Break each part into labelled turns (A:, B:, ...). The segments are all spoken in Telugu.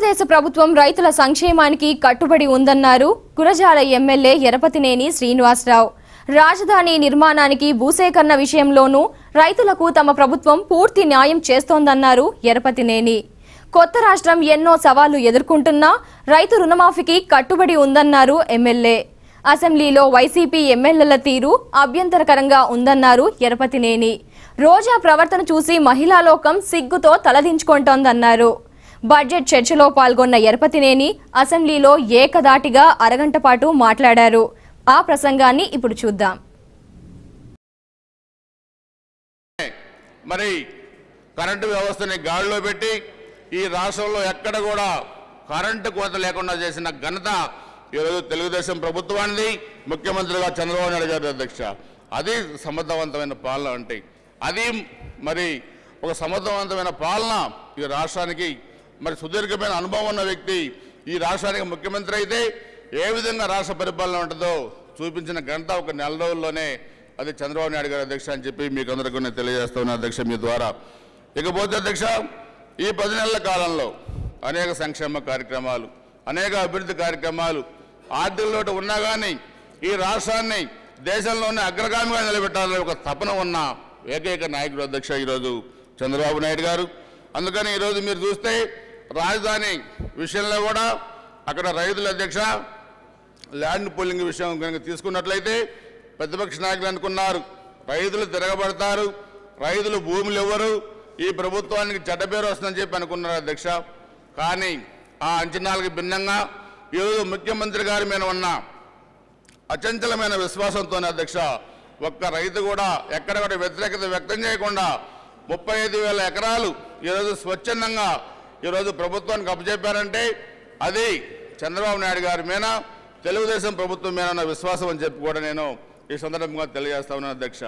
A: తెలుగుదేశం ప్రభుత్వం రైతుల సంక్షేమానికి కట్టుబడి ఉందన్నారు. గురజాల ఎమ్మెల్యే ఎరపతినేని శ్రీనివాసరావు. రాజధాని నిర్మాణానికి భూసేకరణ విషయంలోనూ రైతులకు తమ ప్రభుత్వం పూర్తి న్యాయం చేస్తోందన్నారు ఎరపతినేని. కొత్త రాష్ట్రం ఎన్నో సవాళ్ళు ఎదుర్కొంటున్నా రైతు రుణమాఫీకి కట్టుబడి ఉందన్నారు ఎమ్మెల్యే. అసెంబ్లీలో వైసీపీ ఎమ్మెల్యేల తీరు అభ్యంతరకరంగా ఉందన్నారు ఎరపతినేని. రోజా ప్రవర్తన చూసి మహిళా లోకం సిగ్గుతో తలదించుకుంటోందన్నారు. బడ్జెట్ చర్చలో పాల్గొన్న ఎరపతినేని అసెంబ్లీలో ఏకదాటిగా అరగంట పాటు మాట్లాడారు. ఆ ప్రసంగాన్ని ఇప్పుడు చూద్దాం.
B: మరి కరెంటు వ్యవస్థని గాడిలో పెట్టి ఈ రాష్ట్రంలో ఎక్కడ కూడా కరెంటు కోత లేకుండా చేసిన ఘనత ఈరోజు తెలుగుదేశం ప్రభుత్వానికి ముఖ్యమంత్రిగా చంద్రబాబు నాయుడు గారి అధ్యక్ష. అది సమర్థవంతమైన పాలన అంటే అది మరి ఒక సమర్థవంతమైన పాలన ఈ రాష్ట్రానికి మరి సుదీర్ఘమైన అనుభవం ఉన్న వ్యక్తి ఈ రాష్ట్రానికి ముఖ్యమంత్రి అయితే ఏ విధంగా రాష్ట్ర పరిపాలన ఉంటుందో చూపించిన ఘనత ఒక నెల రోజుల్లోనే అది చంద్రబాబు నాయుడు గారి అధ్యక్ష అని చెప్పి మీకు అందరికీ నేను తెలియజేస్తున్నా అధ్యక్ష మీ ద్వారా. ఇకపోతే అధ్యక్ష ఈ పది నెలల కాలంలో అనేక సంక్షేమ కార్యక్రమాలు అనేక అభివృద్ధి కార్యక్రమాలు ఆర్థిక లోటు ఉన్నా కానీ ఈ రాష్ట్రాన్ని దేశంలోనే అగ్రగామిగా నిలబెట్టాలనే ఒక తపన ఉన్న ఏకైక నాయకుడు అధ్యక్ష ఈరోజు చంద్రబాబు నాయుడు గారు. అందుకని ఈరోజు మీరు చూస్తే రాజధాని విషయంలో కూడా అక్కడ రైతుల అధ్యక్ష ల్యాండ్ పోలింగ్ విషయం కనుక తీసుకున్నట్లయితే ప్రతిపక్ష నాయకులు అనుకున్నారు. రైతులు తిరగబడతారు. రైతులు భూములు ఇవ్వరు. ఈ ప్రభుత్వానికి చెడ్డ పేరు వస్తుందని చెప్పి అనుకున్నారు అధ్యక్ష. కానీ ఆ అంచనాలకు భిన్నంగా ఈరోజు ముఖ్యమంత్రి గారి మీద ఉన్న అచంచలమైన విశ్వాసంతోనే అధ్యక్ష ఒక్క రైతు కూడా ఎక్కడ వ్యతిరేకత వ్యక్తం చేయకుండా ముప్పై ఐదు వేల ఎకరాలు ఈరోజు స్వచ్ఛందంగా ఈరోజు ప్రభుత్వానికి అప్పచెప్పారంటే అది చంద్రబాబు నాయుడు గారి మీద తెలుగుదేశం ప్రభుత్వం మీద ఉన్న విశ్వాసం అని చెప్పి కూడా నేను ఈ సందర్భంగా తెలియజేస్తా ఉన్నాను అధ్యక్ష.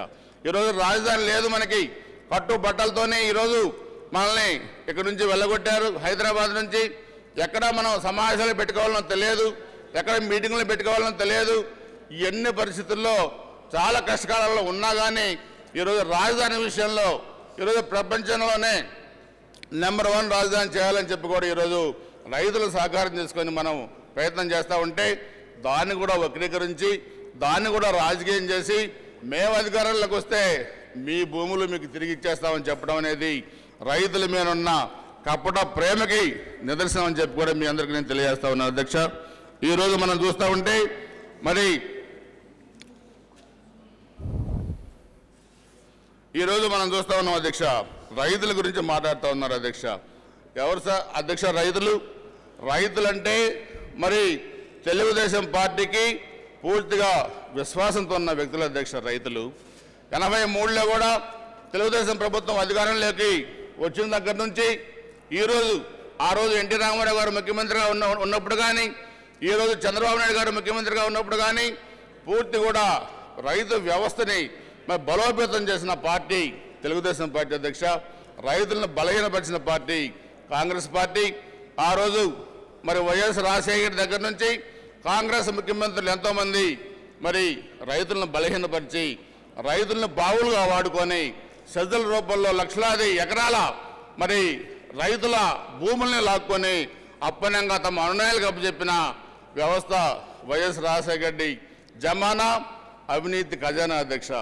B: ఈరోజు రాజధాని లేదు మనకి. పట్టు బట్టలతోనే ఈరోజు మనల్ని ఇక్కడ నుంచి వెళ్ళగొట్టారు. హైదరాబాద్ నుంచి ఎక్కడ మనం సమావేశాలు పెట్టుకోవాలనో తెలియదు. ఎక్కడ మీటింగ్లు పెట్టుకోవాలనో తెలియదు. ఎన్ని పరిస్థితుల్లో చాలా కష్టకాలంలో ఉన్నా కానీ ఈరోజు రాజధాని విషయంలో ఈరోజు ప్రపంచంలోనే నెంబర్ వన్ రాజధాని చేయాలని చెప్పి కూడా ఈరోజు రైతులు సహకారం చేసుకొని మనం ప్రయత్నం చేస్తూ ఉంటే దాన్ని కూడా వక్రీకరించి దాన్ని కూడా రాజకీయం చేసి మేము అధికారంలోకి వస్తే మీ భూములు మీకు తిరిగి ఇచ్చేస్తామని చెప్పడం అనేది రైతుల మీద ఉన్న కపట ప్రేమకి నిదర్శనం అని చెప్పి కూడా మీ అందరికీ నేను తెలియజేస్తా ఉన్నాను. అధ్యక్ష ఈరోజు మనం చూస్తూ ఉంటే మరి ఈరోజు మనం చూస్తా ఉన్నాం అధ్యక్ష రైతుల గురించి మాట్లాడుతూ ఉన్నారు అధ్యక్ష. ఎవరు సార్? అధ్యక్ష రైతులు. రైతులంటే మరి తెలుగుదేశం పార్టీకి పూర్తిగా విశ్వాసంతో ఉన్న వ్యక్తులు అధ్యక్ష రైతులు. ఎనభై మూడులో కూడా తెలుగుదేశం ప్రభుత్వం అధికారంలోకి వచ్చిన దగ్గర నుంచి ఈరోజు ఆ రోజు ఎన్టీ రామారావు గారు ముఖ్యమంత్రిగా ఉన్న ఉన్నప్పుడు కానీ ఈరోజు చంద్రబాబు నాయుడు గారు ముఖ్యమంత్రిగా ఉన్నప్పుడు కానీ పూర్తి కూడా రైతు వ్యవస్థని మరి బలోపేతం చేసిన పార్టీ తెలుగుదేశం పార్టీ అధ్యక్ష రైతులను బలహీనపరిచిన పార్టీ కాంగ్రెస్ పార్టీ. ఆ రోజు మరి వైఎస్ రాజశేఖర్ దగ్గర నుంచి కాంగ్రెస్ ముఖ్యమంత్రులు ఎంతోమంది మరి రైతులను బలహీనపరిచి రైతులను బావులుగా వాడుకొని సెజ్జల రూపంలో లక్షలాది ఎకరాల మరి రైతుల భూముల్ని లాక్కొని అప్పనంగా తమ అనునాయాలు అప్పచెప్పిన వ్యవస్థ వైఎస్ రాజశేఖర రెడ్డి. జమానా అవినీతి ఖజానా అధ్యక్ష.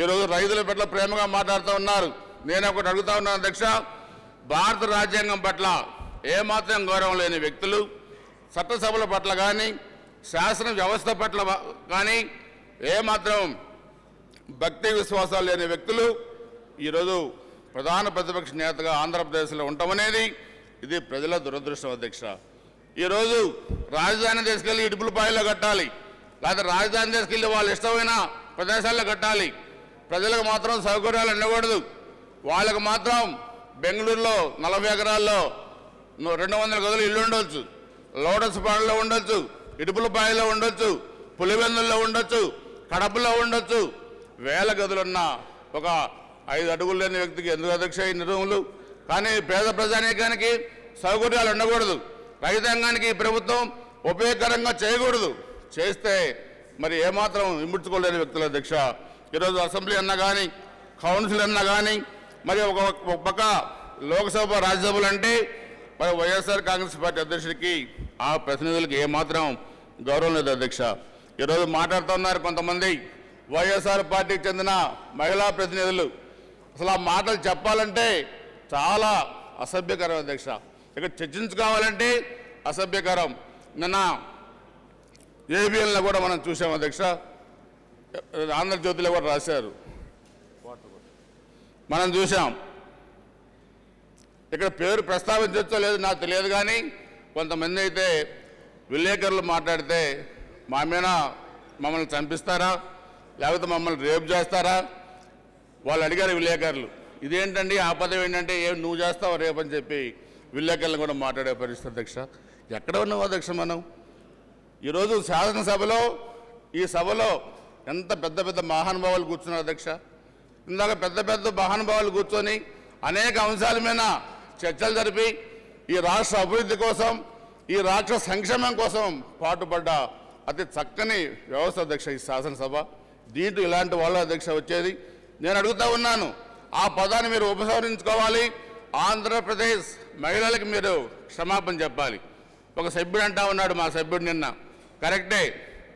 B: ఈరోజు రైతుల పట్ల ప్రేమగా మాట్లాడుతూ ఉన్నారు. నేను ఒకటి అడుగుతా ఉన్నాను అధ్యక్ష. భారత రాజ్యాంగం పట్ల ఏమాత్రం గౌరవం లేని వ్యక్తులు చట్టసభల పట్ల కానీ శాసన వ్యవస్థ పట్ల కానీ ఏమాత్రం భక్తి విశ్వాసాలు లేని వ్యక్తులు ఈరోజు ప్రధాన ప్రతిపక్ష నేతగా ఆంధ్రప్రదేశ్లో ఉండమనేది ఇది ప్రజల దురదృష్టం అధ్యక్ష. ఈరోజు రాజధాని తీసుకెళ్ళి ఇడుపులపాయలో కట్టాలి. లేదా రాజధాని తీసుకెళ్ళి వాళ్ళు ఇష్టమైన ప్రదేశాల్లో కట్టాలి. ప్రజలకు మాత్రం సౌకర్యాలు ఉండకూడదు. వాళ్ళకు మాత్రం బెంగళూరులో నలభై ఎకరాల్లో రెండు వందల గదులు ఇల్లు ఉండొచ్చు. లోటస్ పాడలో ఉండొచ్చు ఇడుపులపాయలో ఉండొచ్చు పులివెందుల్లో ఉండొచ్చు కడపలో ఉండొచ్చు. వేల గదులున్న ఒక ఐదు అడుగులు లేని వ్యక్తికి ఎందుకు అధ్యక్ష ఈ కానీ పేద ప్రజానీకానికి సౌకర్యాలు ఉండకూడదు. రైతాంగానికి ప్రభుత్వం ఉపయోగకరంగా చేయకూడదు. చేస్తే మరి ఏమాత్రం ఇముడ్చుకోలేని వ్యక్తుల అధ్యక్ష ఈరోజు అసెంబ్లీ అన్నా కానీ కౌన్సిల్ అన్నా కానీ మరి ఒక ఒక పక్క లోక్సభ రాజ్యసభలు అంటే మరి వైఎస్ఆర్ కాంగ్రెస్ పార్టీ అధ్యక్షుడికి ఆ ప్రతినిధులకి ఏమాత్రం గౌరవం లేదు అధ్యక్ష. ఈరోజు మాట్లాడుతున్నారు కొంతమంది వైఎస్ఆర్ పార్టీకి చెందిన మహిళా ప్రతినిధులు. అసలు ఆ మాటలు చెప్పాలంటే చాలా అసభ్యకరం అధ్యక్ష. ఇక్కడ చర్చించుకోవాలంటే అసభ్యకరం. నిన్న ఏబిఎన్లో కూడా మనం చూసాం అధ్యక్ష. ఆంధ్రజ్యోతిలో కూడా రాశారు. మనం చూసాం ఇక్కడ పేరు ప్రస్తావించవచ్చో లేదో నాకు తెలియదు కానీ కొంతమంది అయితే విలేకరులు మాట్లాడితే మా మీద మమ్మల్ని చంపిస్తారా? లేకపోతే మమ్మల్ని రేపు చేస్తారా? వాళ్ళు అడిగారు విలేకరులు. ఇదేంటండి? ఆ పదవి ఏంటంటే? ఏం నువ్వు చేస్తావు రేపు అని చెప్పి విలేకరులను కూడా మాట్లాడే పరిస్థితి అధ్యక్ష. ఎక్కడ ఉన్నావు అధ్యక్ష మనం? ఈరోజు శాసనసభలో ఈ సభలో ఎంత పెద్ద పెద్ద మహానుభావులు కూర్చున్నారు అధ్యక్ష? ఇందాక పెద్ద పెద్ద మహానుభావులు కూర్చొని అనేక అంశాల మీద చర్చలు జరిపి ఈ రాష్ట్ర అభివృద్ధి కోసం ఈ రాష్ట్ర సంక్షేమం కోసం పాటుపడ్డ అతి చక్కని వ్యవస్థ అధ్యక్ష ఈ శాసనసభ. దీంట్లో ఇలాంటి వాళ్ళ అధ్యక్ష వచ్చేది. నేను అడుగుతా ఉన్నాను ఆ పదాన్ని మీరు ఉపసంహరించుకోవాలి. ఆంధ్రప్రదేశ్ మహిళలకు మీరు క్షమాపణ చెప్పాలి. ఒక సభ్యుడు అంటా ఉన్నాడు మా సభ్యుడు నిన్న. కరెక్టే.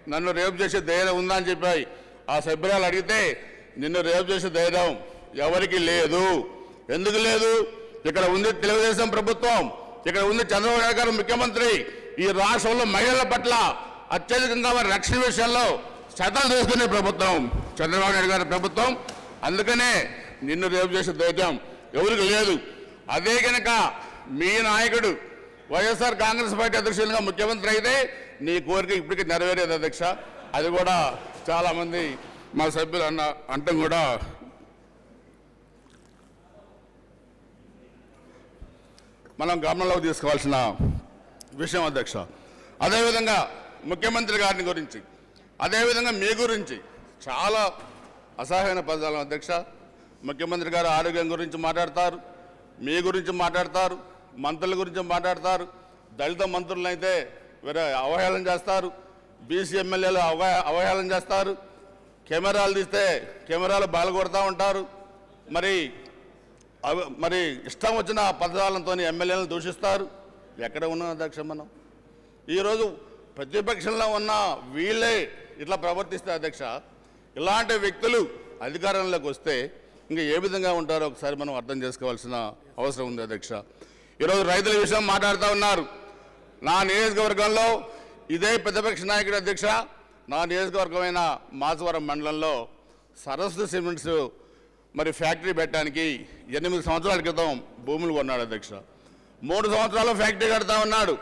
B: నన్ను రేపు చేసే ధైర్యం ఉందా అని చెప్పాయి. ఆ సభ్యురాలు అడిగితే నిన్ను రేపు చేసే ధైర్యం ఎవరికి లేదు. ఎందుకు లేదు? ఇక్కడ ఉంది తెలుగుదేశం ప్రభుత్వం ఇక్కడ ఉంది చంద్రబాబు నాయుడు గారు ముఖ్యమంత్రి. ఈ రాష్ట్రంలో మహిళల పట్ల అత్యధికంగా వారి రక్షణ విషయంలో శతం తీసుకునే ప్రభుత్వం చంద్రబాబు నాయుడు గారి ప్రభుత్వం. అందుకనే నిన్ను రేపు చేసే ధైర్యం ఎవరికి లేదు. అదే కనుక మీ నాయకుడు వైఎస్ఆర్ కాంగ్రెస్ పార్టీ అధ్యక్షులుగా ముఖ్యమంత్రి అయితే నీ కోరిక ఇప్పటికీ నెరవేరేది అధ్యక్ష. అది కూడా చాలామంది మా సభ్యులు అన్న అంటం కూడా. మనం గమనంలోకి తీసుకోవాల్సిన విషయం అధ్యక్ష. అదేవిధంగా ముఖ్యమంత్రి గారిని గురించి అదేవిధంగా మీ గురించి చాలా అసహ్యమైన పదాలు అధ్యక్ష. ముఖ్యమంత్రి గారు ఆరోగ్యం గురించి మాట్లాడతారు మీ గురించి మాట్లాడతారు మంత్రుల గురించి మాట్లాడతారు. దళిత మంత్రులను అయితే వేరే అవహేళన చేస్తారు. బీసీ ఎమ్మెల్యేలు అవహ అవహేళన చేస్తారు. కెమెరాలు తీస్తే కెమెరాలు బాలగొడతా ఉంటారు. మరి అవి మరి ఇష్టం వచ్చిన పదజాలంతో ఎమ్మెల్యేలను దూషిస్తారు. ఎక్కడ ఉన్నాం అధ్యక్ష మనం? ఈరోజు ప్రతిపక్షంలో ఉన్న వీళ్ళే ఇట్లా ప్రవర్తిస్తే అధ్యక్ష ఇలాంటి వ్యక్తులు అధికారంలోకి వస్తే ఇంకా ఏ విధంగా ఉంటారో ఒకసారి మనం అర్థం చేసుకోవాల్సిన అవసరం ఉంది అధ్యక్ష. ఈరోజు రైతుల విషయం మాట్లాడుతూ ఉన్నారు. నా నియోజకవర్గంలో ఇదే ప్రతిపక్ష నాయకుడు అధ్యక్ష నా నియోజకవర్గమైన మాచవరం మండలంలో సరస్సు సిమెంట్స్ మరి ఫ్యాక్టరీ పెట్టడానికి ఎనిమిది సంవత్సరాల క్రితం భూములు కొన్నాడు అధ్యక్ష. మూడు సంవత్సరాలు ఫ్యాక్టరీ కడతా ఉన్నాడు.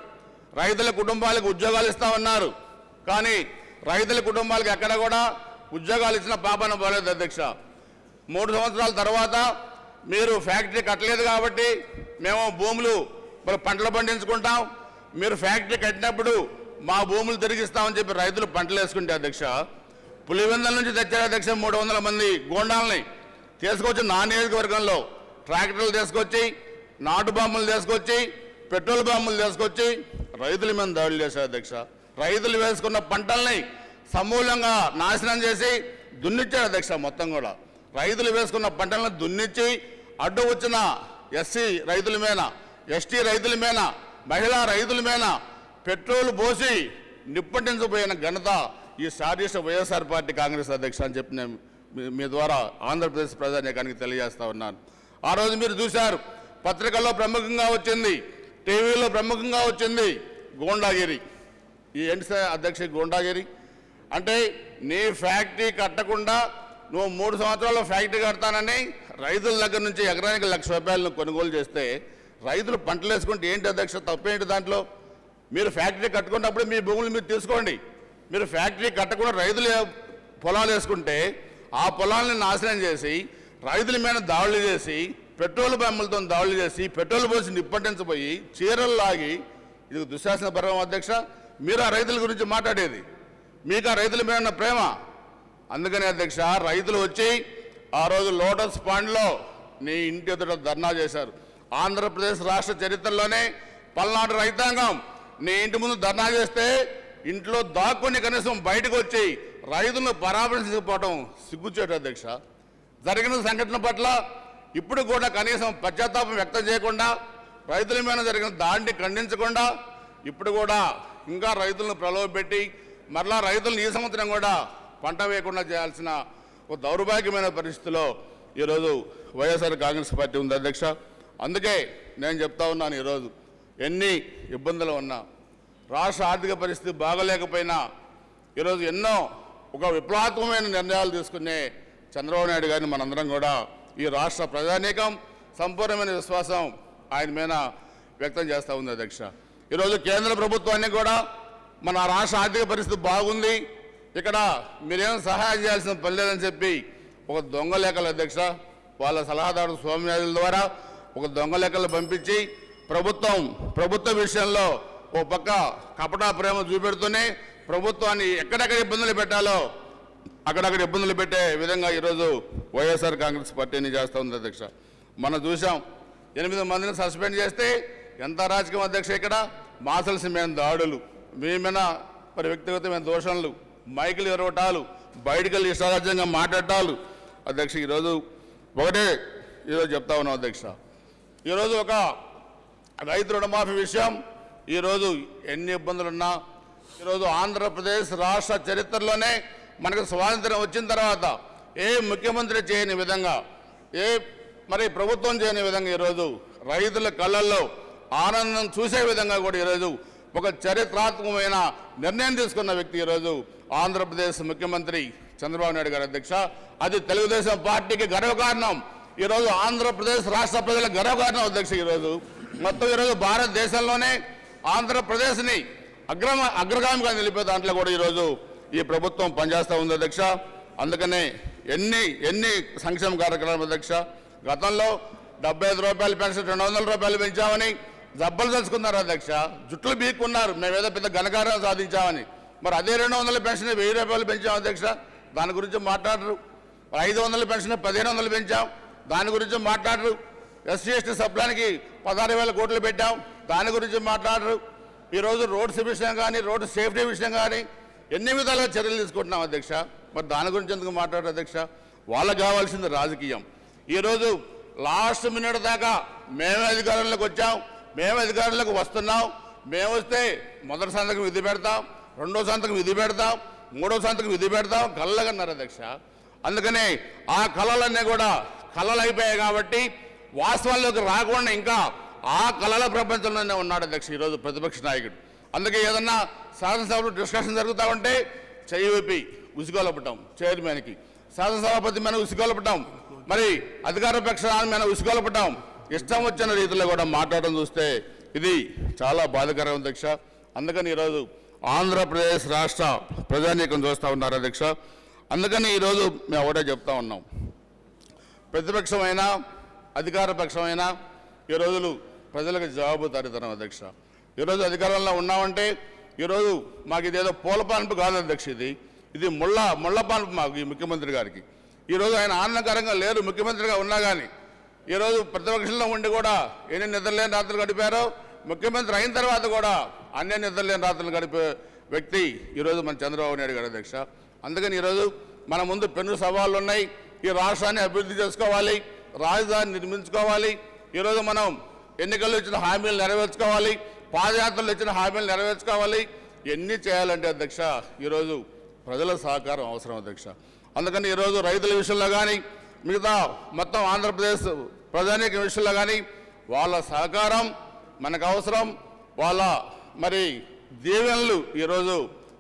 B: రైతుల కుటుంబాలకు ఉద్యోగాలు ఇస్తా ఉన్నారు. కానీ రైతుల కుటుంబాలకు ఎక్కడ కూడా ఉద్యోగాలు ఇచ్చిన పాపన పోలేదు అధ్యక్ష. మూడు సంవత్సరాల తర్వాత మీరు ఫ్యాక్టరీ కట్టలేదు కాబట్టి మేము భూములు మరి పంటలు పండించుకుంటాం. మీరు ఫ్యాక్టరీ కట్టినప్పుడు మా భూములు తిరిగిస్తామని చెప్పి రైతులు పంటలు వేసుకుంటే అధ్యక్ష పులివెందల నుంచి తెచ్చారు అధ్యక్ష మూడు వందల మంది గోండాలని. తీసుకొచ్చి నా నియోజకవర్గంలో ట్రాక్టర్లు తీసుకొచ్చి నాటు బాంబులు తీసుకొచ్చి పెట్రోల్ బాంబులు తీసుకొచ్చి రైతుల మీద దాడులు చేశారు అధ్యక్ష. రైతులు వేసుకున్న పంటల్ని సమూలంగా నాశనం చేసి దున్నిచ్చారు అధ్యక్ష మొత్తం కూడా. రైతులు వేసుకున్న పంటలను దున్నిచ్చి అడ్డు వచ్చిన ఎస్సీ రైతుల మీద ఎస్టీ రైతుల మీద మహిళా రైతుల మీద పెట్రోల్ పోసి నిప్పటించబోయిన ఘనత ఈ సారీష వైఎస్ఆర్ పార్టీ కాంగ్రెస్ అధ్యక్ష అని చెప్పి నేను మీ- మీ ద్వారా ఆంధ్రప్రదేశ్ ప్రజానీకానికి తెలియజేస్తా ఉన్నాను. ఆ రోజు మీరు చూశారు పత్రికల్లో ప్రముఖంగా వచ్చింది టీవీలో ప్రముఖంగా వచ్చింది గోండాగిరి. ఈ ఎన్సీ అధ్యక్ష గోండాగిరి. అంటే నీ ఫ్యాక్టరీ కట్టకుండా నువ్వు మూడు సంవత్సరాల్లో ఫ్యాక్టరీ కడతానని రైతుల దగ్గర నుంచి ఎకరానికి లక్ష రూపాయలను కొనుగోలు చేస్తే రైతులు పంటలు వేసుకుంటే ఏంటి అధ్యక్ష తప్పేంటి దాంట్లో? మీరు ఫ్యాక్టరీ కట్టుకున్నప్పుడు మీ భూములు మీరు తీసుకోండి. మీరు ఫ్యాక్టరీ కట్టకుండా రైతులు పొలాలు వేసుకుంటే ఆ పొలాలను నాశనం చేసి రైతుల మీద దాడులు చేసి పెట్రోల్ బొమ్మలతో దాడులు చేసి పెట్రోల్ పోసి నిప్పంటించబోయి చీరలు లాగి ఇది దుశ్శాసన పర్వం అధ్యక్ష మీరు ఆ రైతుల గురించి మాట్లాడేది. మీకు ఆ రైతుల మీద ఉన్న ప్రేమ. అందుకని అధ్యక్ష రైతులు వచ్చి ఆ రోజు లోటస్ పాండ్లో నీ ఇంటి ఎదుట ధర్నా చేశారు. ఆంధ్రప్రదేశ్ రాష్ట్ర చరిత్రలోనే పల్నాడు రైతాంగం. నీ ఇంటి ముందు ధర్నా చేస్తే ఇంట్లో దాక్కుని కనీసం బయటకు వచ్చి రైతులను పరామర్శించకపోవడం సిగ్గుచేటు అధ్యక్ష. జరిగిన సంఘటన పట్ల ఇప్పుడు కూడా కనీసం పశ్చాత్తాపం వ్యక్తం చేయకుండా రైతుల మీద జరిగిన దాడిని ఖండించకుండా ఇప్పుడు కూడా ఇంకా రైతులను ప్రలోభపెట్టి మరలా రైతులను ఈ సంవత్సరం కూడా పంట వేయకుండా చేయాల్సిన ఒక దౌర్భాగ్యమైన పరిస్థితిలో ఈరోజు వైఎస్ఆర్ కాంగ్రెస్ పార్టీ ఉంది అధ్యక్ష. అందుకే నేను చెప్తా ఉన్నాను ఈరోజు ఎన్ని ఇబ్బందులు ఉన్నా రాష్ట్ర ఆర్థిక పరిస్థితి బాగలేకపోయినా ఈరోజు ఎన్నో ఒక విప్లవాత్మకమైన నిర్ణయాలు తీసుకునే చంద్రబాబు నాయుడు గారిని మనందరం కూడా ఈ రాష్ట్ర ప్రజానీకం సంపూర్ణమైన విశ్వాసం ఆయన మీద వ్యక్తం చేస్తూ ఉంది అధ్యక్ష. ఈరోజు కేంద్ర ప్రభుత్వాన్ని కూడా మన రాష్ట్ర ఆర్థిక పరిస్థితి బాగుంది ఇక్కడ మీరేం సహాయం చేయాల్సిన పని లేదని చెప్పి ఒక దొంగ లెక్కలు అధ్యక్ష వాళ్ళ సలహాదారు స్వామినాథుల ద్వారా ఒక దొంగ లెక్కలు పంపించి ప్రభుత్వం ప్రభుత్వ విషయంలో ఓ పక్క కపటా ప్రేమ చూపెడుతూనే ప్రభుత్వాన్ని ఎక్కడెక్కడ ఇబ్బందులు పెట్టాలో అక్కడక్కడ ఇబ్బందులు పెట్టే విధంగా ఈరోజు వైఎస్ఆర్ కాంగ్రెస్ పార్టీని చేస్తూ ఉంది అధ్యక్ష. మనం చూసాం ఎనిమిది మందిని సస్పెండ్ చేస్తే ఎంత రాజకీయం అధ్యక్ష ఇక్కడ? మాసల్సి మేము దాడులు. మేమైనా? మరి వ్యక్తిగతమైన దోషణలు మైకులు ఎరవటాలు బయటికి వెళ్ళి ఇష్టారాజ్యంగా మాట్లాడటాలు అధ్యక్ష ఈరోజు ఒకటే ఈరోజు చెప్తా ఉన్నాం అధ్యక్ష. ఈరోజు ఒక రైతు రుణమాఫీ విషయం ఈరోజు ఎన్ని ఇబ్బందులున్నా ఈరోజు ఆంధ్రప్రదేశ్ రాష్ట్ర చరిత్రలోనే మనకు స్వాతంత్రం వచ్చిన తర్వాత ఏ ముఖ్యమంత్రి చేయని విధంగా ఏ మరి ప్రభుత్వం చేయని విధంగా ఈరోజు రైతుల కళ్ళల్లో ఆనందం చూసే విధంగా కూడా ఈరోజు ఒక చరిత్రాత్మకమైన నిర్ణయం తీసుకున్న వ్యక్తి ఈరోజు ఆంధ్రప్రదేశ్ ముఖ్యమంత్రి చంద్రబాబు నాయుడు గారి అధ్యక్ష. అది తెలుగుదేశం పార్టీకి గర్వకారణం ఈరోజు ఆంధ్రప్రదేశ్ రాష్ట్ర ప్రజల గర్వకారణం అధ్యక్ష ఈరోజు. మొత్తం ఈరోజు భారతదేశంలోనే ఆంధ్రప్రదేశ్ని అగ్రమ అగ్రగామిగా నిలిపే దాంట్లో కూడా ఈరోజు ఈ ప్రభుత్వం పనిచేస్తూ ఉంది అధ్యక్ష. అందుకనే ఎన్ని ఎన్ని సంక్షేమ కార్యక్రమాలు అధ్యక్ష. గతంలో డెబ్బై రూపాయలు పెన్షన్ రెండు వందల రూపాయలు పెంచామని జబ్బలు తెలుసుకున్నారు అధ్యక్ష. జుట్లు బీక్కున్నారు. మేమేదో పెద్ద ఘనకార్యం సాధించామని. మరి అదే రెండు వందల పెన్షన్ వెయ్యి రూపాయలు పెంచాం అధ్యక్ష. దాని గురించి మాట్లాడరు. ఐదు వందల పెన్షన్ పదిహేను వందలు పెంచాం. దాని గురించి మాట్లాడరు. ఎస్సీ ఎస్టీ సప్లానికి పదహారు వేల కోట్లు పెట్టాం. దాని గురించి మాట్లాడరు. ఈరోజు రోడ్స్ విషయం కానీ రోడ్డు సేఫ్టీ విషయం కానీ ఎన్ని విధాలుగా చర్యలు తీసుకుంటున్నాం అధ్యక్ష? మరి దాని గురించి ఎందుకు మాట్లాడారు అధ్యక్ష? వాళ్ళకి కావాల్సింది రాజకీయం. ఈరోజు లాస్ట్ మినిట్ దాకా మేమే అధికారంలోకి వచ్చాం. మేము అధికారులకు వస్తున్నాం. మేము వస్తే మొదటి సంతకం విధి పెడతాం రెండో సంతకం విధి పెడతాం మూడో సంతకం విధి పెడతాం కళ్ళగన్నారు అధ్యక్ష. అందుకనే ఆ కళలన్నీ కూడా కళలు అయిపోయాయి కాబట్టి వాస్తవాల్లోకి రాకుండా ఇంకా ఆ కళల ప్రపంచంలోనే ఉన్నాడు అధ్యక్ష ఈరోజు ప్రతిపక్ష నాయకుడు. అందుకే ఏదన్నా శాసనసభలో డిస్కషన్ జరుగుతూ ఉంటే చెయ్యి విప్పి ఉసుగొలపటం చైర్మన్కి. శాసనసభాపతి మీద ఉసుగొలపటం మరి అధికార పక్షాల మీద ఉసుగొలపటం ఇష్టం వచ్చిన రీతిలో కూడా మాట్లాడడం చూస్తే ఇది చాలా బాధకరం అధ్యక్ష అందుకని ఈరోజు ఆంధ్రప్రదేశ్ రాష్ట్ర ప్రజానీకం చూస్తూ ఉన్నారు అధ్యక్ష అందుకని ఈరోజు మేము ఒకటే చెప్తా ఉన్నాం. ప్రతిపక్షమైనా అధికార పక్షమైనా ఈ రోజులు ప్రజలకు జవాబుదారీతనం అధ్యక్ష ఈరోజు అధికారంలో ఉన్నామంటే ఈరోజు మాకు ఇదేదో పూల పాన్పు కాదు అధ్యక్ష ఇది. ఇది ముళ్ళ ముళ్ళ పాన్పు మాకు ఈ ముఖ్యమంత్రి గారికి. ఈరోజు ఆయన ఆనందకరంగా లేరు ముఖ్యమంత్రిగా ఉన్నా కానీ ఈరోజు ప్రతిపక్షంలో ఉండి కూడా ఎన్ని నిద్రలేని రాత్రులు గడిపారో ముఖ్యమంత్రి అయిన తర్వాత కూడా అన్ని నిద్రలేని రాత్రులు గడిపే వ్యక్తి ఈరోజు మన చంద్రబాబు నాయుడు గారు అధ్యక్ష. అందుకని ఈరోజు మన ముందు పెను సవాళ్ళు ఉన్నాయి ఈ రాష్ట్రాన్ని అభివృద్ధి చేసుకోవాలి రాజధాని నిర్మించుకోవాలి. ఈరోజు మనం ఎన్నికల్లో ఇచ్చిన హామీలు నెరవేర్చుకోవాలి పాదయాత్రలు ఇచ్చిన హామీలు నెరవేర్చుకోవాలి. ఎన్ని చేయాలంటే అధ్యక్ష ఈరోజు ప్రజల సహకారం అవసరం అధ్యక్ష. అందుకని ఈరోజు రైతుల విషయంలో కానీ మిగతా మొత్తం ఆంధ్రప్రదేశ్ ప్రజానీక విషయంలో కానీ వాళ్ళ సహకారం మనకు అవసరం. వాళ్ళ మరి దీవెనలు ఈరోజు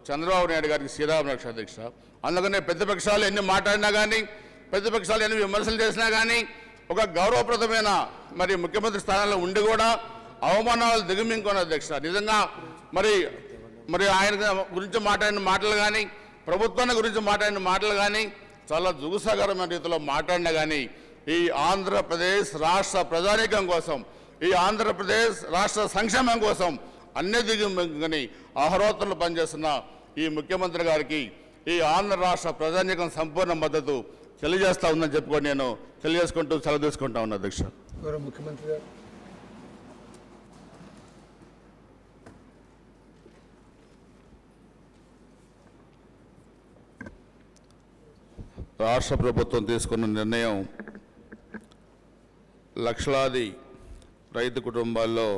B: చంద్రబాబు నాయుడు గారికి శ్రీరామరక్ష అధ్యక్ష. అందుకనే ప్రతిపక్షాలు ఎన్ని మాట్లాడినా కానీ ప్రతిపక్షాలు ఎన్ని విమర్శలు చేసినా కానీ ఒక గౌరవప్రదమైన మరి ముఖ్యమంత్రి స్థానంలో ఉండి కూడా అవమానాలు దిగమింగుకున్న అధ్యక్ష. నిజంగా మరి మరి ఆయన గురించి మాట్లాడిన మాటలు కానీ ప్రభుత్వాన్ని గురించి మాట్లాడిన మాటలు కానీ చాలా జుగుసాగరమైన రీతిలో మాట్లాడినా కానీ ఈ ఆంధ్రప్రదేశ్ రాష్ట్ర ప్రజానీకం కోసం ఈ ఆంధ్రప్రదేశ్ రాష్ట్ర సంక్షేమం కోసం అన్ని దిగుమని అహరోత్తలు పనిచేస్తున్న ఈ ముఖ్యమంత్రి గారికి ఈ ఆంధ్ర రాష్ట్ర ప్రజానీకం సంపూర్ణ మద్దతు తెలియజేస్తా ఉందని చెప్పుకొని నేను తెలియజేసుకుంటూ సెలవు తీసుకుంటా ఉన్నా అధ్యక్ష.
C: గౌరవ ముఖ్యమంత్రి గారు.
B: రాష్ట్ర ప్రభుత్వం తీసుకున్న నిర్ణయం లక్షలాది రైతు కుటుంబాల్లో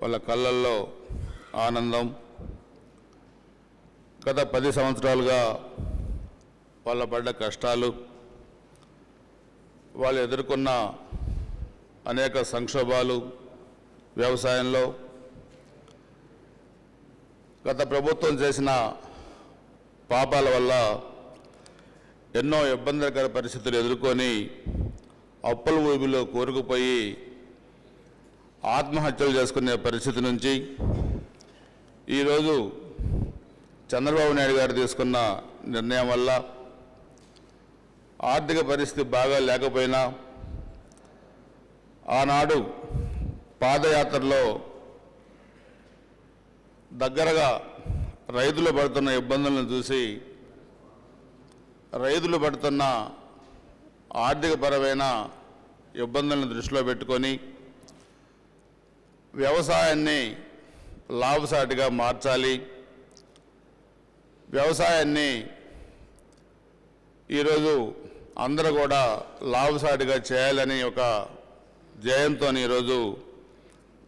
B: వాళ్ళ కళ్ళల్లో ఆనందం. గత పది సంవత్సరాలుగా వాళ్ళ పడ్డ కష్టాలు వాళ్ళు ఎదుర్కొన్న అనేక సంక్షోభాలు వ్యవసాయంలో గత ప్రభుత్వం చేసిన పాపాల వల్ల ఎన్నో ఇబ్బందికర పరిస్థితులు ఎదుర్కొని అప్పుల ఊబిలో కోరుకుపోయి ఆత్మహత్యలు చేసుకునే పరిస్థితి నుంచి ఈరోజు చంద్రబాబు నాయుడు గారు తీసుకున్న నిర్ణయం వల్ల ఆర్థిక పరిస్థితి బాగా లేకపోయినా ఆనాడు పాదయాత్రలో దగ్గరగా రైతులు పడుతున్న ఇబ్బందులను చూసి రైతులు పడుతున్న ఆర్థికపరమైన ఇబ్బందులను దృష్టిలో పెట్టుకొని వ్యవసాయాన్ని లాభసాటిగా మార్చాలి. వ్యవసాయాన్ని ఈరోజు అందరూ కూడా లాభసాటిగా చేయాలని ఒక జయంతో ఈరోజు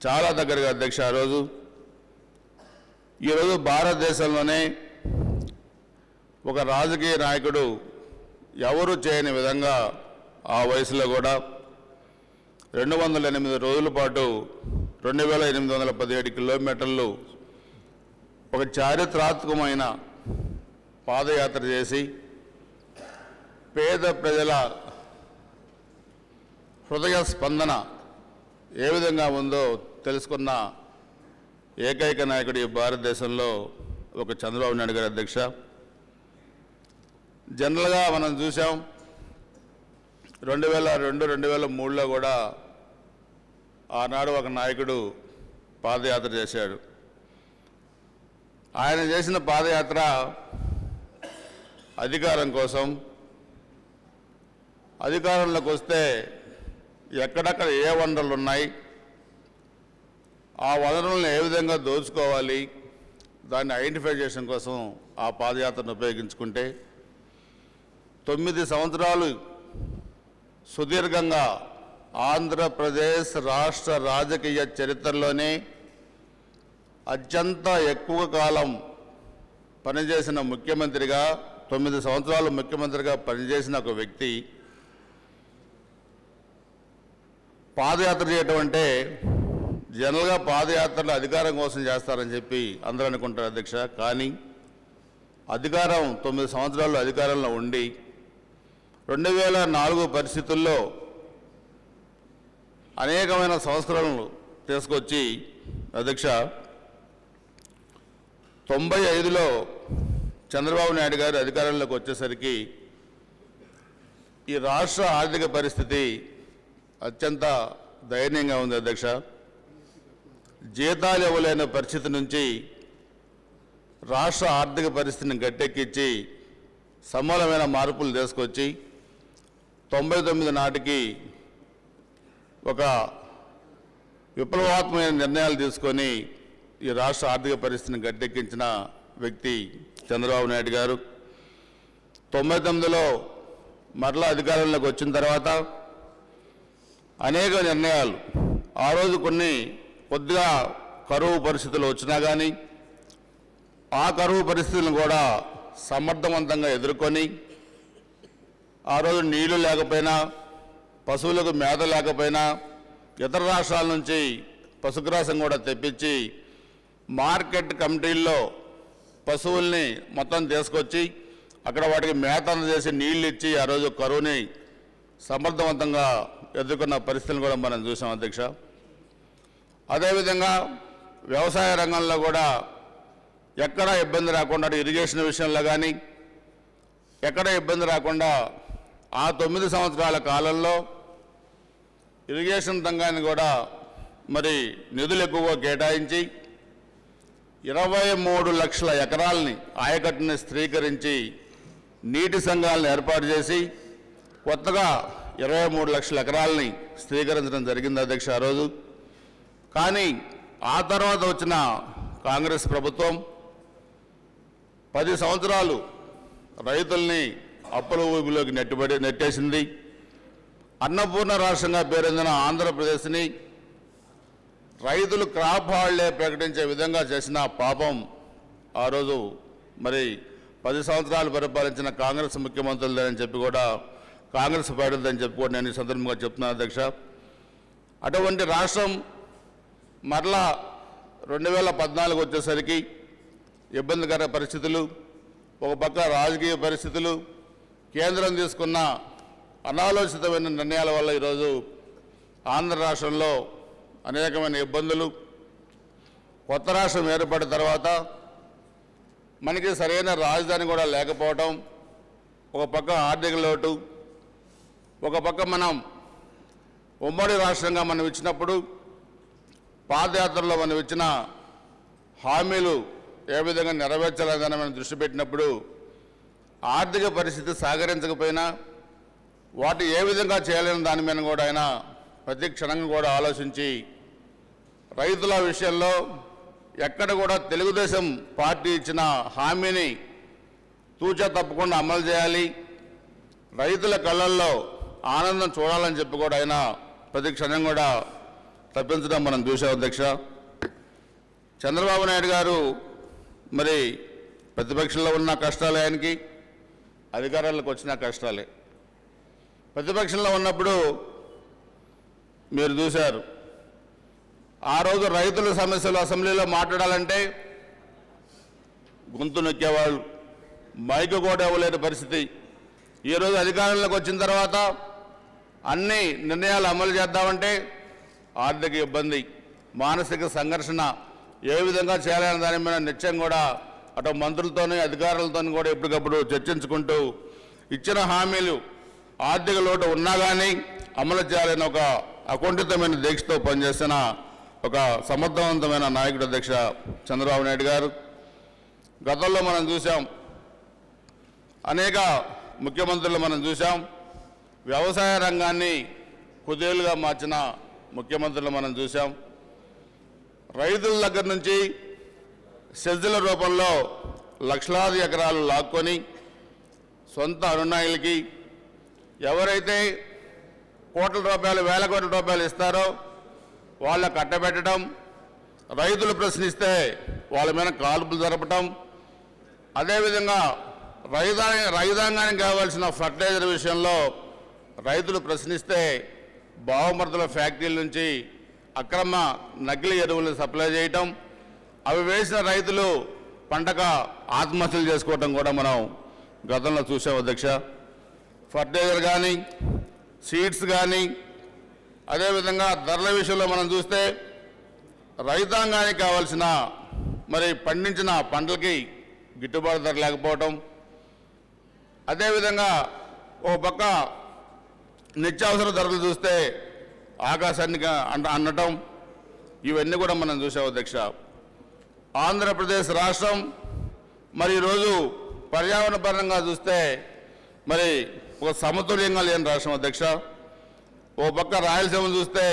B: చాలా దగ్గరగా అధ్యక్ష ఆ రోజు ఈరోజు భారతదేశంలోనే ఒక రాజకీయ నాయకుడు ఎవరు చేయని విధంగా ఆ వయసులో కూడా రెండు వందల ఎనిమిది రోజుల పాటు రెండు వేల ఎనిమిది వందల పదిహేడు కిలోమీటర్లు ఒక చారిత్రాత్మకమైన పాదయాత్ర చేసి పేద ప్రజల హృదయ స్పందన ఏ విధంగా ఉందో తెలుసుకున్న ఏకైక నాయకుడు భారతదేశంలో ఒక చంద్రబాబు నాయుడు గారి అధ్యక్ష. జనరల్గా మనం చూసాం రెండు వేల రెండు రెండు వేల మూడులో కూడా ఆనాడు ఒక నాయకుడు పాదయాత్ర చేశాడు. ఆయన చేసిన పాదయాత్ర అధికారం కోసం అధికారంలోకి వస్తే ఎక్కడెక్కడ ఏ వనరులు ఉన్నాయి ఆ వనరులను ఏ విధంగా దోచుకోవాలి దాన్ని ఐడెంటిఫై చేయడం కోసం ఆ పాదయాత్రను ఉపయోగించుకుంటే తొమ్మిది సంవత్సరాలు సుదీర్ఘంగా ఆంధ్రప్రదేశ్ రాష్ట్ర రాజకీయ చరిత్రలోనే అత్యంత ఎక్కువ కాలం పనిచేసిన ముఖ్యమంత్రిగా తొమ్మిది సంవత్సరాలు ముఖ్యమంత్రిగా పనిచేసిన ఒక వ్యక్తి పాదయాత్ర చేయటం అంటే జనరల్గా పాదయాత్రలు అధికారం కోసం చేస్తారని చెప్పి అందరూ అనుకుంటారు అధ్యక్ష. కానీ అధికారం తొమ్మిది సంవత్సరాలు అధికారంలో ఉండి రెండు వేల నాలుగు పరిస్థితుల్లో అనేకమైన సంస్కరణలు తీసుకొచ్చి అధ్యక్ష తొంభై ఐదులో చంద్రబాబు నాయుడు గారు అధికారంలోకి వచ్చేసరికి ఈ రాష్ట్ర ఆర్థిక పరిస్థితి అత్యంత దయనీయంగా ఉంది అధ్యక్ష. జీతాలు ఇవ్వలేని పరిస్థితి నుంచి రాష్ట్ర ఆర్థిక పరిస్థితిని గట్టెక్కించి సమూలమైన మార్పులు తీసుకొచ్చి తొంభై తొమ్మిది నాటికి ఒక విప్లవాత్మకమైన నిర్ణయాలు తీసుకొని ఈ రాష్ట్ర ఆర్థిక పరిస్థితిని గట్టెక్కించిన వ్యక్తి చంద్రబాబు నాయుడు గారు. తొంభై తొమ్మిదిలో మరలా అధికారంలోకి వచ్చిన తర్వాత అనేక నిర్ణయాలు ఆ రోజు కొన్ని కొద్దిగా కరువు పరిస్థితులు వచ్చినా కానీ ఆ కరువు పరిస్థితులను కూడా సమర్థవంతంగా ఎదుర్కొని ఆ రోజు నీళ్ళు లేకపోయినా పశువులకు మేత లేకపోయినా ఇతర రాష్ట్రాల నుంచి పశుగ్రాసం కూడా తెప్పించి మార్కెట్ కమిటీల్లో పశువుల్ని మొత్తం తీసుకొచ్చి అక్కడ వాటికి మేత అందజేసి నీళ్ళు ఇచ్చి ఆ రోజు కరువుని సమర్థవంతంగా ఎదుర్కొన్న పరిస్థితులను కూడా మనం చూసాం అధ్యక్ష. అదేవిధంగా వ్యవసాయ రంగంలో కూడా ఎక్కడ ఇబ్బంది రాకుండా ఇరిగేషన్ విషయంలో కానీ ఎక్కడ ఇబ్బంది రాకుండా ఆ తొమ్మిది సంవత్సరాల కాలంలో ఇరిగేషన్ రంగాన్ని కూడా మరి నిధులు ఎక్కువగా కేటాయించి ఇరవై మూడు లక్షల ఎకరాలని ఆయకట్టుని స్థిరీకరించి నీటి సంఘాలను ఏర్పాటు చేసి కొత్తగా ఇరవై మూడు లక్షల ఎకరాలని స్థిరీకరించడం జరిగింది అధ్యక్ష ఆ రోజు. కానీ ఆ తర్వాత వచ్చిన కాంగ్రెస్ ప్రభుత్వం పది సంవత్సరాలు రైతుల్ని అప్పుల ఊబిలోకి నెట్టుబడి నెట్టేసింది. అన్నపూర్ణ రాష్ట్రంగా పేరొందిన ఆంధ్రప్రదేశ్ని రైతులు క్రాప్ హాలిడే ప్రకటించే విధంగా చేసిన పాపం ఆ రోజు మరి పది సంవత్సరాలు పరిపాలించిన కాంగ్రెస్ ముఖ్యమంత్రులదని చెప్పి కూడా కాంగ్రెస్ పార్టీదని చెప్పి కూడా నేను ఈ సందర్భంగా చెప్తున్నాను అధ్యక్ష. అటువంటి రాష్ట్రం మరలా రెండు వేల పద్నాలుగు వచ్చేసరికి ఇబ్బందికర పరిస్థితులు ఒక పక్క రాజకీయ పరిస్థితులు కేంద్రం తీసుకున్న అనాలోచితమైన నిర్ణయాల వల్ల ఈరోజు ఆంధ్ర రాష్ట్రంలో అనేకమైన ఇబ్బందులు. కొత్త రాష్ట్రం ఏర్పడిన తర్వాత మనకి సరైన రాజధాని కూడా లేకపోవటం ఒక పక్క ఆర్థిక లోటు ఒక పక్క మనం ఉమ్మడి రాష్ట్రంగా మనం ఇచ్చినప్పుడు పాదయాత్రలో మనం ఇచ్చిన హామీలు ఏ విధంగా నెరవేర్చాలని మనం దృష్టి పెట్టినప్పుడు ఆర్థిక పరిస్థితి సహకరించకపోయినా వాటి ఏ విధంగా చేయాలని దాని మీద కూడా ఆయన ప్రతి క్షణంగా కూడా ఆలోచించి రైతుల విషయంలో ఎక్కడ కూడా తెలుగుదేశం పార్టీ ఇచ్చిన హామీని తూచా తప్పకుండా అమలు చేయాలి. రైతుల కళ్ళల్లో ఆనందం చూడాలని చెప్పి కూడా ఆయన ప్రతి క్షణం కూడా తప్పించడం మనం చూసాం అధ్యక్ష. చంద్రబాబు నాయుడు గారు మరి ప్రతిపక్షంలో ఉన్న కష్టాలు ఆయనకి అధికారాలకు వచ్చిన కష్టాలే. ప్రతిపక్షంలో ఉన్నప్పుడు మీరు చూశారు. ఆ రోజు రైతుల సమస్యలు అసెంబ్లీలో మాట్లాడాలంటే గొంతు నొక్కేవాళ్ళు. మైకు కూడా ఇవ్వలేని పరిస్థితి. ఈరోజు అధికారంలోకి వచ్చిన తర్వాత అన్ని నిర్ణయాలు అమలు చేద్దామంటే ఆర్థిక ఇబ్బంది మానసిక సంఘర్షణ ఏ విధంగా చేయాలనే దాని మీద నిత్యం కూడా అటు మంత్రులతోనే అధికారులతోని కూడా ఎప్పటికప్పుడు చర్చించుకుంటూ ఇచ్చిన హామీలు ఆర్థిక లోటు ఉన్నా కానీ అమలు చేయాలని ఒక అకుంఠితమైన దీక్షతో పనిచేసిన ఒక సమర్థవంతమైన నాయకుడు అధ్యక్ష చంద్రబాబు నాయుడు గారు. గతంలో మనం చూసాం అనేక ముఖ్యమంత్రులు మనం చూసాం వ్యవసాయ రంగాన్ని కుదేలుగా మార్చిన ముఖ్యమంత్రులు మనం చూసాం రైతుల దగ్గర నుంచి సెజ్ల రూపంలో లక్షలాది ఎకరాలు లాక్కొని సొంత అనునాయులకి ఎవరైతే కోట్ల రూపాయలు వేల కోట్ల రూపాయలు ఇస్తారో వాళ్ళ కట్టబెట్టడం రైతులు ప్రశ్నిస్తే వాళ్ళ మీద కాల్పులు జరపటం అదేవిధంగా రైతా రైతాంగానికి కావాల్సిన ఫర్టిలైజర్ విషయంలో రైతులు ప్రశ్నిస్తే బావమర్దల ఫ్యాక్టరీల నుంచి అక్రమ నకిలీ ఎరువులు సప్లై చేయటం అవి వేసిన రైతులు పంటక ఆత్మహత్యలు చేసుకోవటం కూడా మనం గతంలో చూసాం అధ్యక్ష. ఫర్టిలైజర్ కానీ సీడ్స్ కానీ అదేవిధంగా ధరల విషయంలో మనం చూస్తే రైతాంగానికి కావాల్సిన మరి పండించిన పంటలకి గిట్టుబాటు ధర లేకపోవటం అదేవిధంగా ఓ పక్క నిత్యావసర ధరలు చూస్తే ఆకాశాన్ని అంట ఇవన్నీ కూడా మనం చూసాం అధ్యక్ష. ఆంధ్రప్రదేశ్ రాష్ట్రం. మరి ఈరోజు పర్యావరణ పరంగా చూస్తే మరి ఒక సమతుల్యంగా లేని రాష్ట్రం అధ్యక్ష. ఓ పక్క రాయలసీమ చూస్తే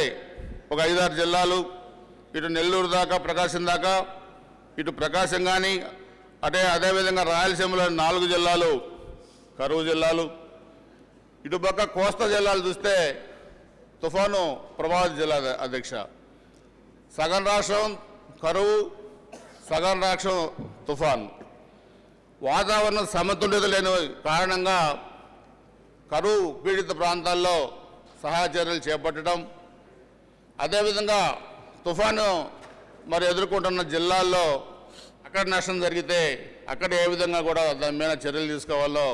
B: ఒక ఐదారు జిల్లాలు ఇటు నెల్లూరు దాకా ప్రకాశం దాకా ఇటు ప్రకాశం కానీ అటే అదేవిధంగా రాయలసీమలో నాలుగు జిల్లాలు కరువు జిల్లాలు. ఇటు పక్క కోస్తా జిల్లాలు చూస్తే తుఫాను ప్రభావిత జిల్లా అధ్యక్ష. సగం రాష్ట్రం కరువు సగం రాష్ట్రం తుఫాన్. వాతావరణ సమతుల్యత లేని కారణంగా కరువు పీడిత ప్రాంతాల్లో సహాయ చర్యలు చేపట్టడం అదేవిధంగా తుఫాను మరి ఎదుర్కొంటున్న జిల్లాల్లో అక్కడ నష్టం జరిగితే అక్కడ ఏ విధంగా కూడా దాని మీద చర్యలు తీసుకోవాలో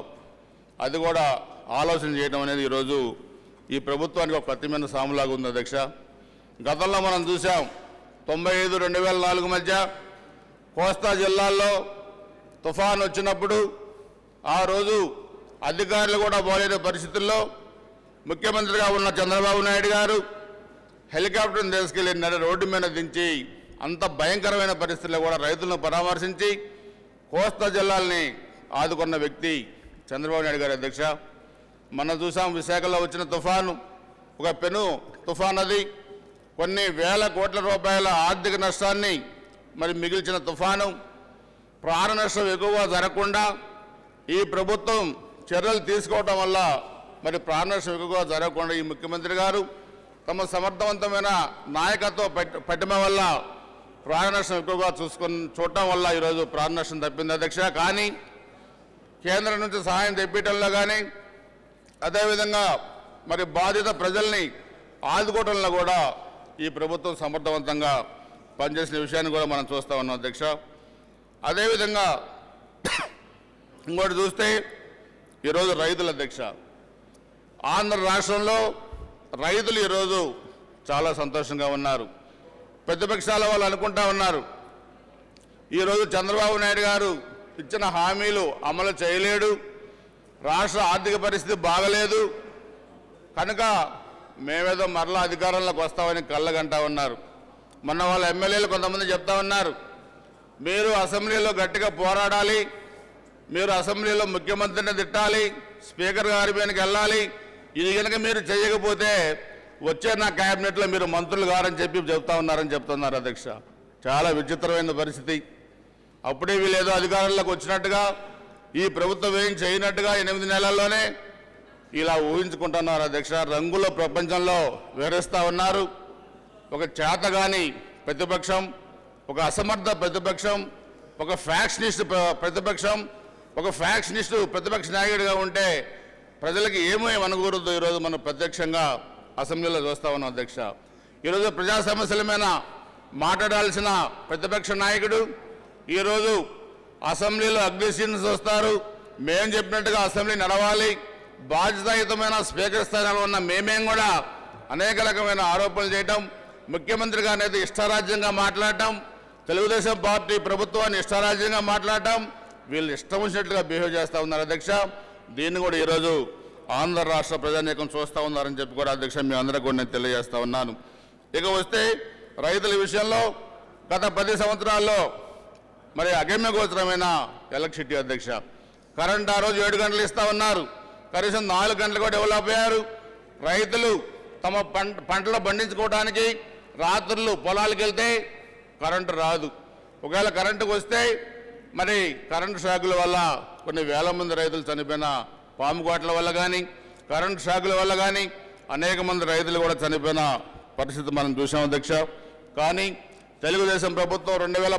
B: అది కూడా ఆలోచన చేయడం అనేది ఈరోజు ఈ ప్రభుత్వానికి ఒక కత్తిమైన సాములాగా ఉంది అధ్యక్ష. గతంలో మనం చూసాం తొంభై ఐదు రెండు వేల నాలుగు మధ్య కోస్తా జిల్లాల్లో తుఫాన్ వచ్చినప్పుడు ఆ రోజు అధికారులు కూడా పోలేని పరిస్థితుల్లో ముఖ్యమంత్రిగా ఉన్న చంద్రబాబు నాయుడు గారు హెలికాప్టర్ని తీసుకెళ్ళి రోడ్డు మీద దించి అంత భయంకరమైన పరిస్థితుల్లో కూడా రైతులను పరామర్శించి కోస్తా జిల్లాల్ని ఆదుకున్న వ్యక్తి చంద్రబాబు నాయుడు గారి అధ్యక్ష. మనం చూసాం విశాఖలో వచ్చిన తుఫాను. ఒక పెను తుఫాన్ అది కొన్ని వేల కోట్ల రూపాయల ఆర్థిక నష్టాన్ని మరి మిగిల్చిన తుఫాను ప్రాణ నష్టం ఎక్కువగా జరగకుండా ఈ ప్రభుత్వం చర్యలు తీసుకోవటం వల్ల మరి ప్రాణ నష్టం ఎక్కువగా జరగకుండా ఈ ముఖ్యమంత్రి గారు తమ సమర్థవంతమైన నాయకత్వ పట్- పటిమ వల్ల ప్రాణ నష్టం ఎక్కువగా చూసుకొని చూడటం వల్ల ఈరోజు ప్రాణ నష్టం తప్పింది అధ్యక్ష. కానీ కేంద్రం నుంచి సహాయం తెప్పించడంలో కానీ అదేవిధంగా మరి బాధిత ప్రజల్ని ఆదుకోవడంలో కూడా ఈ ప్రభుత్వం సమర్థవంతంగా పనిచేసిన విషయాన్ని కూడా మనం చూస్తూ ఉన్నాం అధ్యక్ష. అదేవిధంగా ఇంకోటి చూస్తే ఈరోజు రైతుల అధ్యక్ష. ఆంధ్ర రాష్ట్రంలో రైతులు ఈరోజు చాలా సంతోషంగా ఉన్నారు. ప్రతిపక్షాల వాళ్ళు అనుకుంటా ఉన్నారు. ఈరోజు చంద్రబాబు నాయుడు గారు ఇచ్చిన హామీలు అమలు చేయలేడు. రాష్ట్ర ఆర్థిక పరిస్థితి బాగలేదు. కనుక మేమేదో మరలా అధికారంలోకి వస్తామని కళ్ళగంటా ఉన్నారు. మొన్న వాళ్ళ ఎమ్మెల్యేలు కొంతమంది చెప్తా ఉన్నారు. మీరు అసెంబ్లీలో గట్టిగా పోరాడాలి. మీరు అసెంబ్లీలో ముఖ్యమంత్రిని తిట్టాలి. స్పీకర్ గారి మీదకి వెళ్ళాలి. ఇది కనుక మీరు చేయకపోతే వచ్చే నా క్యాబినెట్లో మీరు మంత్రులు గారని చెప్పి చెప్తా ఉన్నారని చెప్తున్నారు అధ్యక్ష. చాలా విచిత్రమైన పరిస్థితి. అప్పుడే వీళ్ళేదో అధికారంలోకి వచ్చినట్టుగా ఈ ప్రభుత్వం ఏం చేయనట్టుగా ఎనిమిది నెలల్లోనే ఇలా ఊహించుకుంటున్నారు అధ్యక్ష. రంగుల ప్రపంచంలో వివరిస్తూ ఉన్నారు. ఒక చేతగాని ప్రతిపక్షం ఒక అసమర్థ ప్రతిపక్షం ఒక ఫ్యాక్షనిస్ట్ ప్రతిపక్షం ఒక ఫ్యాక్షనిస్టు ప్రతిపక్ష నాయకుడిగా ఉంటే ప్రజలకు ఏమీ అనకూడదు ఈరోజు మనం ప్రత్యక్షంగా అసెంబ్లీలో చూస్తా ఉన్నాం అధ్యక్ష. ఈరోజు ప్రజా సమస్యల మీద మాట్లాడాల్సిన ప్రతిపక్ష నాయకుడు ఈరోజు అసెంబ్లీలో అగ్నిసీన్స్ వస్తారు మేము చెప్పినట్టుగా అసెంబ్లీ నడవాలి. బాధ్యతాయుతమైన స్పీకర్ స్థానంలో ఉన్న మేమేం కూడా అనేక రకమైన ఆరోపణలు చేయటం ముఖ్యమంత్రి గారిని ఇష్టారాజ్యంగా మాట్లాడటం తెలుగుదేశం పార్టీ ప్రభుత్వాన్ని ఇష్టారాజ్యంగా మాట్లాడటం వీళ్ళు ఇష్టం వచ్చినట్లుగా బిహేవ్ చేస్తూ ఉన్నారు అధ్యక్ష. దీన్ని కూడా ఈరోజు ఆంధ్ర రాష్ట్ర ప్రజానీకం చూస్తూ ఉన్నారని చెప్పి కూడా అధ్యక్ష మీ అందరికీ కూడా నేను తెలియజేస్తూ ఉన్నాను. ఇక వస్తే రైతుల విషయంలో గత పది సంవత్సరాల్లో మరి అగమ్య గోచరమైన ఎలక్ట్రిసిటీ అధ్యక్ష. కరెంట్ ఆ రోజు ఏడు గంటలు ఇస్తా ఉన్నారు. కనీసం నాలుగు గంటలు కూడా డెవలప్ అయ్యారు. రైతులు తమ పంట పంటలు పండించుకోవడానికి రాత్రులు పొలాలకు వెళ్తే కరెంటు రాదు. ఒకవేళ కరెంటుకు వస్తే మరి కరెంటు షాకుల వల్ల కొన్ని వేల మంది రైతులు చనిపోయిన పాము కోట్ల వల్ల కానీ కరెంటు షాకుల వల్ల కానీ అనేక మంది రైతులు కూడా చనిపోయిన పరిస్థితి మనం చూసాం అధ్యక్ష. కానీ తెలుగుదేశం ప్రభుత్వం రెండు వేల